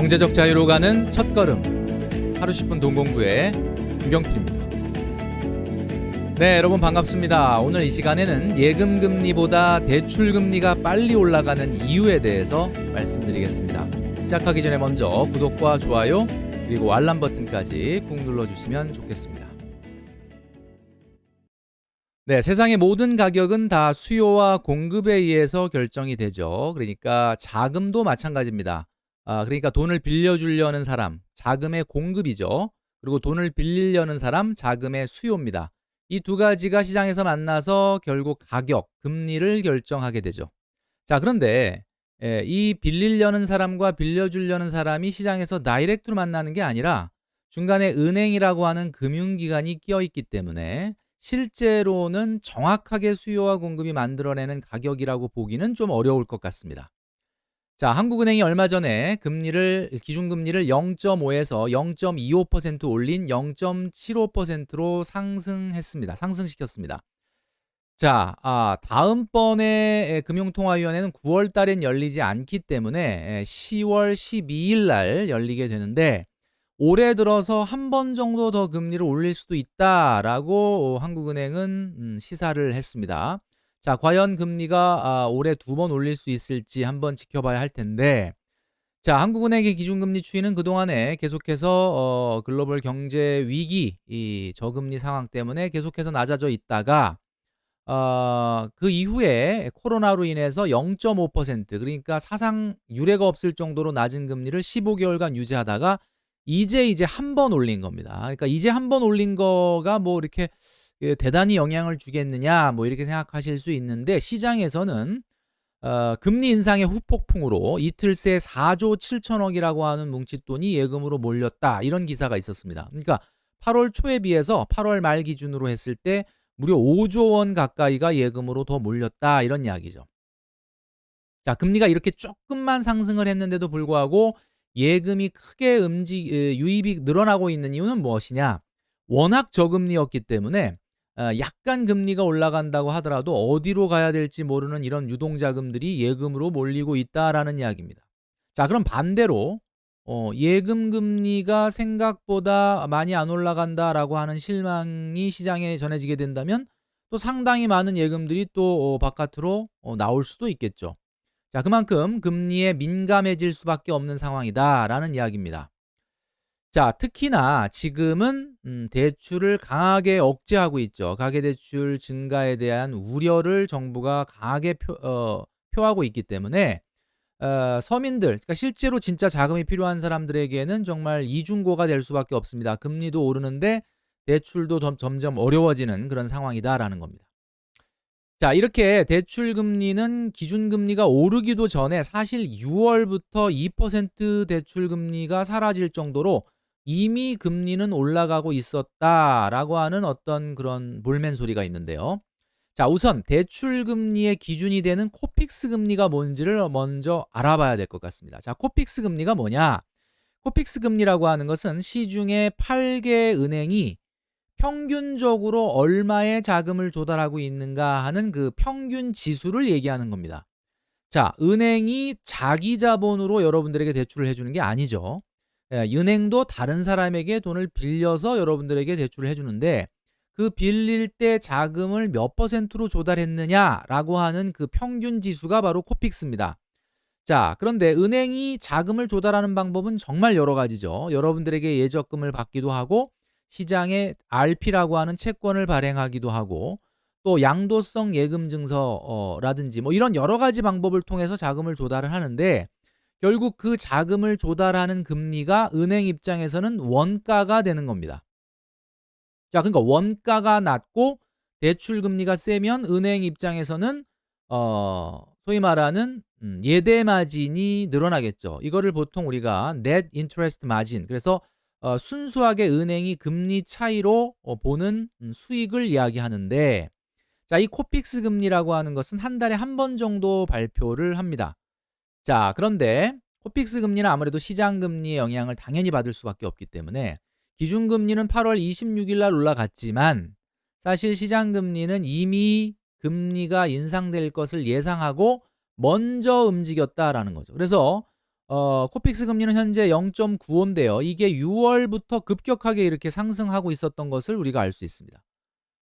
경제적 자유로 가는 첫 걸음 하루 10분 동공부의 김경필입니다. 네, 여러분 반갑습니다. 오늘 이 시간에는 예금 금리보다 대출 금리가 빨리 올라가는 이유에 대해서 말씀드리겠습니다. 시작하기 전에 먼저 구독과 좋아요 그리고 알람 버튼까지 꾹 눌러 주시면 좋겠습니다. 네, 세상의 모든 가격은 다 수요와 공급에 의해서 결정이 되죠. 그러니까 자금도 마찬가지입니다. 아, 그러니까 돈을 빌려주려는 사람, 자금의 공급이죠. 그리고 돈을 빌리려는 사람, 자금의 수요입니다. 이 두 가지가 시장에서 만나서 결국 가격, 금리를 결정하게 되죠. 자, 그런데 예, 이 빌리려는 사람과 빌려주려는 사람이 시장에서 다이렉트로 만나는 게 아니라 중간에 은행이라고 하는 금융기관이 끼어 있기 때문에 실제로는 정확하게 수요와 공급이 만들어내는 가격이라고 보기는 좀 어려울 것 같습니다. 자, 한국은행이 얼마 전에 금리를 기준금리를 0.5에서 0.25% 올린 0.75%로 상승했습니다. 상승시켰습니다. 자, 아, 다음번에 금융통화위원회는 9월 달엔 열리지 않기 때문에 10월 12일 날 열리게 되는데 올해 들어서 한 번 정도 더 금리를 올릴 수도 있다라고 한국은행은 음, 시사를 했습니다. 자, 과연 금리가 아, 올해 두 번 올릴 수 있을지 한번 지켜봐야 할 텐데, 자, 한국은행의 기준금리 추이는 그동안에 계속해서 어, 글로벌 경제 위기, 이 저금리 상황 때문에 계속해서 낮아져 있다가, 어, 그 이후에 코로나로 인해서 0.5% 그러니까 사상 유례가 없을 정도로 낮은 금리를 15개월간 유지하다가 이제 이제 한 번 올린 겁니다. 그러니까 이제 한 번 올린 거가 뭐 이렇게 그 대단히 영향을 주겠느냐 뭐 이렇게 생각하실 수 있는데 시장에서는 어, 금리 인상의 후폭풍으로 이틀 새 4조 7천억이라고 하는 뭉칫돈이 예금으로 몰렸다 이런 기사가 있었습니다. 그러니까 8월 초에 비해서 8월 말 기준으로 했을 때 무려 5조 원 가까이가 예금으로 더 몰렸다 이런 이야기죠. 자, 금리가 이렇게 조금만 상승을 했는데도 불구하고 예금이 크게 음직 유입이 늘어나고 있는 이유는 무엇이냐? 워낙 저금리였기 때문에 어, 약간 금리가 올라간다고 하더라도 어디로 가야 될지 모르는 이런 유동자금들이 예금으로 몰리고 있다라는 이야기입니다. 자, 그럼 반대로 어, 예금 금리가 생각보다 많이 안 올라간다라고 하는 실망이 시장에 전해지게 된다면 또 상당히 많은 예금들이 또 어, 바깥으로 어, 나올 수도 있겠죠. 자, 그만큼 금리에 민감해질 수밖에 없는 상황이다라는 이야기입니다. 자, 특히나 지금은 음, 대출을 강하게 억제하고 있죠. 가계대출 증가에 대한 우려를 정부가 강하게 표, 어, 표하고 있기 때문에 어, 서민들, 그러니까 실제로 진짜 자금이 필요한 사람들에게는 정말 이중고가 될 수밖에 없습니다. 금리도 오르는데 대출도 점점 어려워지는 그런 상황이다라는 겁니다. 자, 이렇게 대출 금리는 기준 금리가 오르기도 전에 사실 6월부터 2% 대출 금리가 사라질 정도로 이미 금리는 올라가고 있었다라고 하는 어떤 그런 볼멘 소리가 있는데요. 자, 우선 대출 금리의 기준이 되는 코픽스 금리가 뭔지를 먼저 알아봐야 될 것 같습니다. 자, 코픽스 금리가 뭐냐? 코픽스 금리라고 하는 것은 시중에 8개 은행이 평균적으로 얼마의 자금을 조달하고 있는가 하는 그 평균 지수를 얘기하는 겁니다. 자, 은행이 자기 자본으로 여러분들에게 대출을 해주는 게 아니죠. 예, 은행도 다른 사람에게 돈을 빌려서 여러분들에게 대출을 해주는데 그 빌릴 때 자금을 몇 퍼센트로 조달했느냐라고 하는 그 평균 지수가 바로 코픽스입니다. 자, 그런데 은행이 자금을 조달하는 방법은 정말 여러 가지죠. 여러분들에게 예적금을 받기도 하고 시장에 RP라고 하는 채권을 발행하기도 하고 또 양도성 예금 증서라든지 뭐 이런 여러 가지 방법을 통해서 자금을 조달을 하는데 결국 그 자금을 조달하는 금리가 은행 입장에서는 원가가 되는 겁니다. 자, 그러니까 원가가 낮고 대출 금리가 세면 은행 입장에서는 어 소위 말하는 음, 예대 마진이 늘어나겠죠. 이거를 보통 우리가 net interest margin 그래서 어, 순수하게 은행이 금리 차이로 어, 보는 음, 수익을 이야기하는데 자, 이 코픽스 금리라고 하는 것은 한 달에 한 번 정도 발표를 합니다. 자, 그런데 코픽스 금리는 아무래도 시장 금리의 영향을 당연히 받을 수밖에 없기 때문에 기준 금리는 8월 26일 날 올라갔지만 사실 시장 금리는 이미 금리가 인상될 것을 예상하고 먼저 움직였다라는 거죠. 그래서 어 코픽스 금리는 현재 0.95인데요. 이게 6월부터 급격하게 이렇게 상승하고 있었던 것을 우리가 알 수 있습니다.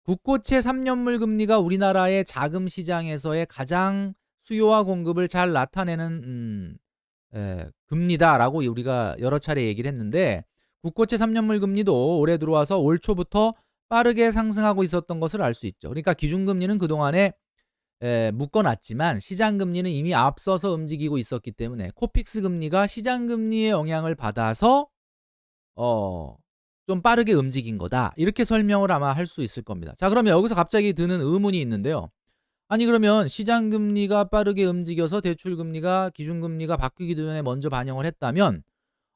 국고채 3년물 금리가 우리나라의 자금 시장에서의 가장 수요와 공급을 잘 나타내는 음예 금리다라고 우리가 여러 차례 얘기를 했는데 국고채 3년물 금리도 올해 들어와서 올 초부터 빠르게 상승하고 있었던 것을 알 수 있죠. 그러니까 기준금리는 그동안에 에, 묶어놨지만 시장금리는 이미 앞서서 움직이고 있었기 때문에 코픽스 금리가 시장금리의 영향을 받아서 어, 좀 빠르게 움직인 거다. 이렇게 설명을 아마 할 수 있을 겁니다. 자, 그러면 여기서 갑자기 드는 의문이 있는데요. 아니 그러면 시장 금리가 빠르게 움직여서 대출 금리가 기준 금리가 바뀌기 전에 먼저 반영을 했다면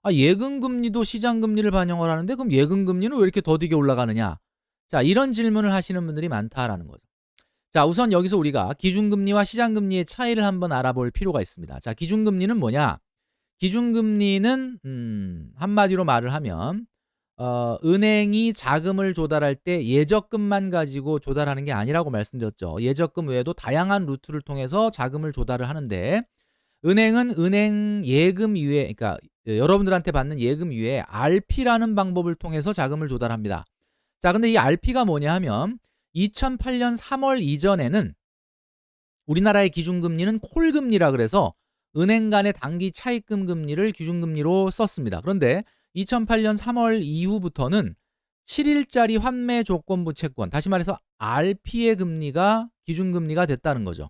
아, 예금 금리도 시장 금리를 반영을 하는데 그럼 예금 금리는 왜 이렇게 더디게 올라가느냐? 자, 이런 질문을 하시는 분들이 많다라는 거죠. 자, 우선 여기서 우리가 기준금리와 시장금리의 차이를 한번 알아볼 필요가 있습니다. 자, 기준금리는 뭐냐? 기준금리는 음, 한마디로 말을 하면 어, 은행이 자금을 조달할 때 예적금만 가지고 조달하는 게 아니라고 말씀드렸죠. 예적금 외에도 다양한 루트를 통해서 자금을 조달을 하는데 은행은 은행 예금 이외에 그러니까 여러분들한테 받는 예금 이외에 RP라는 방법을 통해서 자금을 조달합니다. 자, 근데 이 RP가 뭐냐 하면 2008년 3월 이전에는 우리나라의 기준금리는 콜금리라 그래서 은행 간의 단기 차입금 금리를 기준금리로 썼습니다. 그런데 2008년 3월 이후부터는 7일짜리 환매 조건부 채권, 다시 말해서 RP의 금리가 기준금리가 됐다는 거죠.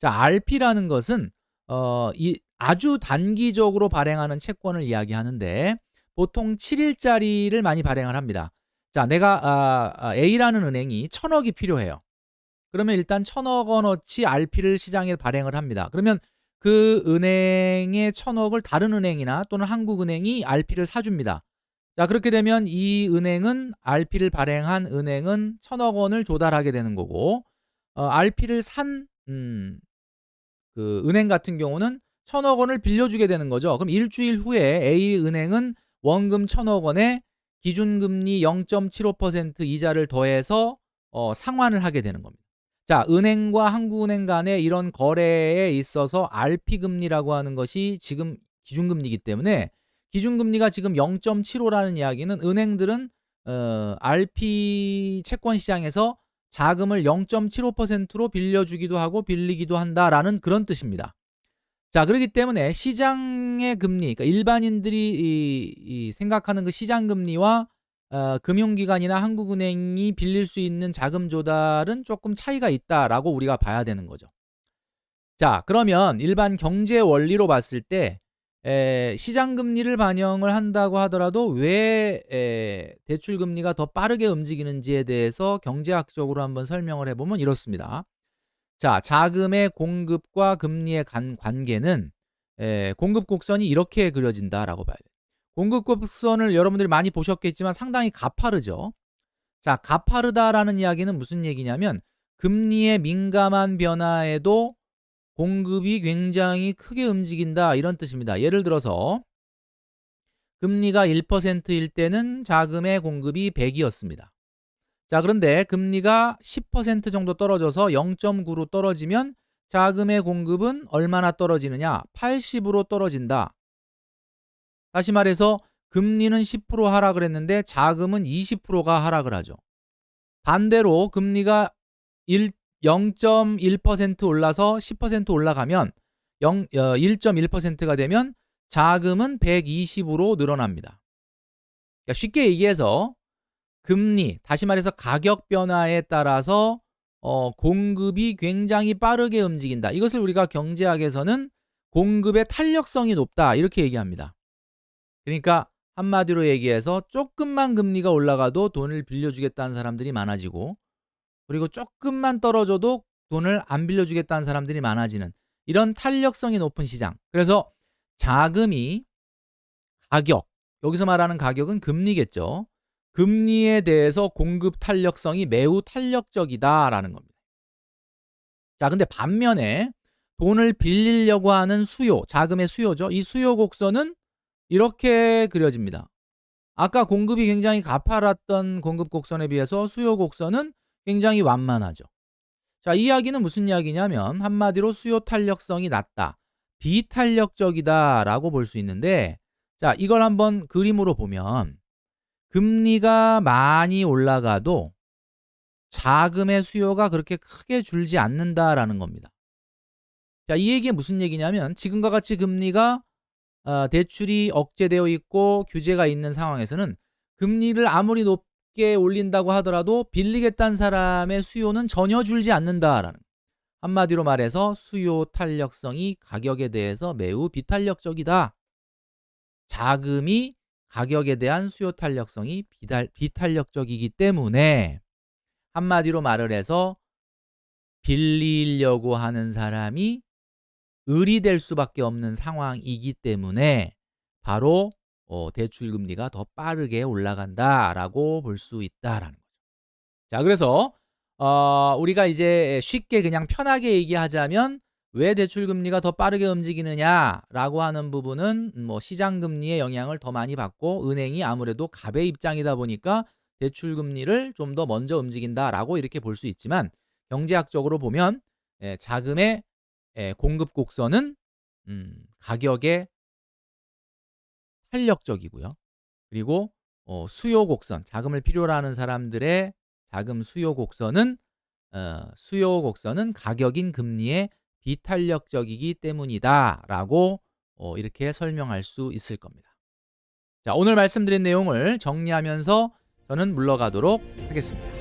자, RP라는 것은 어, 이 아주 단기적으로 발행하는 채권을 이야기하는데 보통 7일짜리를 많이 발행을 합니다. 자, 내가 아, 아, A라는 은행이 천억이 필요해요. 그러면 일단 천억 원어치 RP를 시장에 발행을 합니다. 그러면 그 은행의 천억을 다른 은행이나 또는 한국은행이 RP를 사줍니다. 자, 그렇게 되면 이 은행은 RP를 발행한 은행은 천억 원을 조달하게 되는 거고, 어, RP를 산, 음, 그 은행 같은 경우는 천억 원을 빌려주게 되는 거죠. 그럼 일주일 후에 A 은행은 원금 천억 원에 기준금리 0.75% 이자를 더해서 어, 상환을 하게 되는 겁니다. 자, 은행과 한국은행 간의 이런 거래에 있어서 RP 금리라고 하는 것이 지금 기준금리이기 때문에 기준금리가 지금 0.75라는 이야기는 은행들은 어, RP 채권 시장에서 자금을 0.75%로 빌려주기도 하고 빌리기도 한다라는 그런 뜻입니다. 자, 그렇기 때문에 시장의 금리, 그러니까 일반인들이 이, 이 생각하는 그 시장 금리와 어, 금융기관이나 한국은행이 빌릴 수 있는 자금 조달은 조금 차이가 있다라고 우리가 봐야 되는 거죠. 자, 그러면 일반 경제 원리로 봤을 때 에, 시장 금리를 반영을 한다고 하더라도 왜 에, 대출 금리가 더 빠르게 움직이는지에 대해서 경제학적으로 한번 설명을 해보면 이렇습니다. 자, 자금의 공급과 금리의 간, 관계는 에, 공급 곡선이 이렇게 그려진다라고 봐야 돼요. 공급 곡선을 여러분들이 많이 보셨겠지만 상당히 가파르죠. 자, 가파르다라는 이야기는 무슨 얘기냐면 금리의 민감한 변화에도 공급이 굉장히 크게 움직인다 이런 뜻입니다. 예를 들어서 금리가 1%일 때는 자금의 공급이 100이었습니다. 자, 그런데 금리가 10% 정도 떨어져서 0.9로 떨어지면 자금의 공급은 얼마나 떨어지느냐? 80으로 떨어진다. 다시 말해서 금리는 10% 하락을 했는데 자금은 20%가 하락을 하죠. 반대로 금리가 1 0.1% 올라서 10% 올라가면 0, 1.1%가 어, 되면 자금은 120으로 늘어납니다. 그러니까 쉽게 얘기해서 금리, 다시 말해서 가격 변화에 따라서 어, 공급이 굉장히 빠르게 움직인다. 이것을 우리가 경제학에서는 공급의 탄력성이 높다. 이렇게 얘기합니다. 그러니까 한마디로 얘기해서 조금만 금리가 올라가도 돈을 빌려주겠다는 사람들이 많아지고 그리고 조금만 떨어져도 돈을 안 빌려주겠다는 사람들이 많아지는 이런 탄력성이 높은 시장. 그래서 자금이 가격, 여기서 말하는 가격은 금리겠죠. 금리에 대해서 공급 탄력성이 매우 탄력적이다라는 겁니다. 자, 근데 반면에 돈을 빌리려고 하는 수요, 자금의 수요죠. 이 수요 곡선은 이렇게 그려집니다. 아까 공급이 굉장히 가파랐던 공급 곡선에 비해서 수요 곡선은 굉장히 완만하죠. 자, 이 이야기는 무슨 이야기냐면 한마디로 수요 탄력성이 낮다. 비탄력적이다 라고 볼 수 있는데 자, 이걸 한번 그림으로 보면 금리가 많이 올라가도 자금의 수요가 그렇게 크게 줄지 않는다라는 겁니다. 자, 이 얘기가 무슨 얘기냐면 지금과 같이 금리가 어, 대출이 억제되어 있고 규제가 있는 상황에서는 금리를 아무리 높게 올린다고 하더라도 빌리겠다는 사람의 수요는 전혀 줄지 않는다라는 한마디로 말해서 수요 탄력성이 가격에 대해서 매우 비탄력적이다. 자금이 가격에 대한 수요 탄력성이 비달, 비탄력적이기 때문에 한마디로 말을 해서 빌리려고 하는 사람이 을이 될 수밖에 없는 상황이기 때문에 바로 어, 대출 금리가 더 빠르게 올라간다라고 볼 수 있다라는 거죠. 자, 그래서 어, 우리가 이제 쉽게 그냥 편하게 얘기하자면 왜 대출 금리가 더 빠르게 움직이느냐라고 하는 부분은 뭐 시장 금리의 영향을 더 많이 받고 은행이 아무래도 갑의 입장이다 보니까 대출 금리를 좀 더 먼저 움직인다라고 이렇게 볼 수 있지만 경제학적으로 보면 예, 자금의 예, 공급 곡선은 음, 가격의 탄력적이고요. 그리고 어, 수요 곡선, 자금을 필요로 하는 사람들의 자금 수요 곡선은 어, 수요 곡선은 가격인 금리의 비탄력적이기 때문이다라고 어, 이렇게 설명할 수 있을 겁니다. 자, 오늘 말씀드린 내용을 정리하면서 저는 물러가도록 하겠습니다.